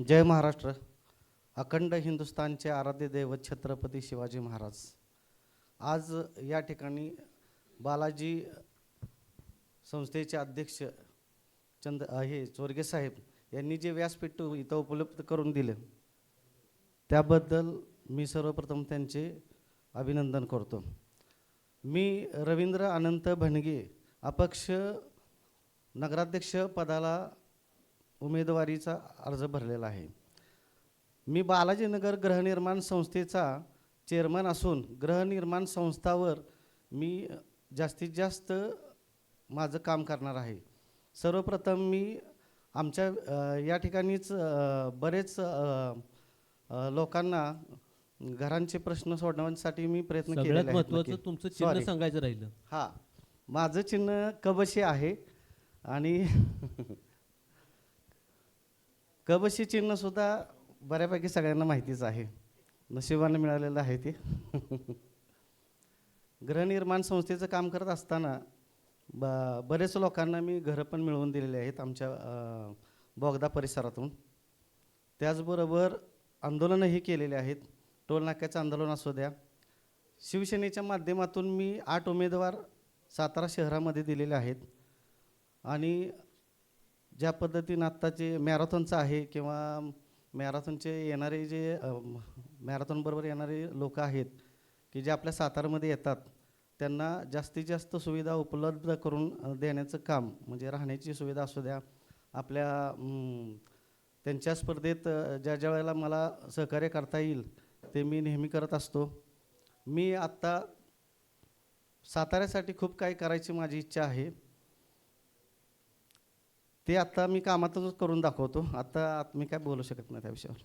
जय महाराष्ट्र. अखंड हिंदुस्थानचे आराध्य दैवत छत्रपती शिवाजी महाराज. आज या ठिकाणी बालाजी संस्थेचे अध्यक्ष चंद हे चोरगे साहेब यांनी जे व्यासपीठ इथं उपलब्ध करून दिलं त्याबद्दल मी सर्वप्रथम त्यांचे अभिनंदन करतो. मी रवींद्र अनंत भणगे अपक्ष नगराध्यक्ष पदाला उमेदवारीचा अर्ज भरलेला आहे. मी बालाजीनगर गृहनिर्माण संस्थेचा चेअरमन असून गृहनिर्माण संस्थावर मी जास्तीत जास्त माझं काम करणार आहे. सर्वप्रथम मी आमच्या या ठिकाणीच बरेच लोकांना घरांचे प्रश्न सोडवण्यासाठी मी प्रयत्न केलेले महत्वाचं. तुमचं चिन्ह. सांगायचं राहिलं. हा. माझं चिन्ह कबशी आहे आणि कबशी चिन्हसुद्धा बऱ्यापैकी सगळ्यांना माहितीच आहे. नशिबाने मिळालेलं आहे ते. गृहनिर्माण संस्थेचं काम करत असताना ब बरेच लोकांना मी घरं पण मिळवून दिलेली आहेत आमच्या बोगदा परिसरातून. त्याचबरोबर आंदोलनंही केलेले आहेत. टोलनाक्याचं आंदोलन असू द्या. शिवसेनेच्या माध्यमातून मी आठ उमेदवार सातारा शहरामध्ये दिलेले आहेत. आणि ज्या पद्धतीनं आत्ताचे मॅरेथॉनचं आहे किंवा मॅरेथॉनचे येणारे जे मॅरेथॉनबरोबर येणारे लोक आहेत की जे आपल्या सातारामध्ये येतात त्यांना जास्तीत जास्त सुविधा उपलब्ध करून देण्याचं काम म्हणजे राहण्याची सुविधा असू द्या आपल्या त्यांच्या स्पर्धेत ज्या ज्या वेळेला मला सहकार्य करता येईल ते मी नेहमी करत असतो. मी आत्ता साताऱ्यासाठी खूप काही करायची माझी इच्छा आहे. ते आत्ता मी कामातच करून दाखवतो. आता मी काय बोलू शकत नाही त्या विषयावर.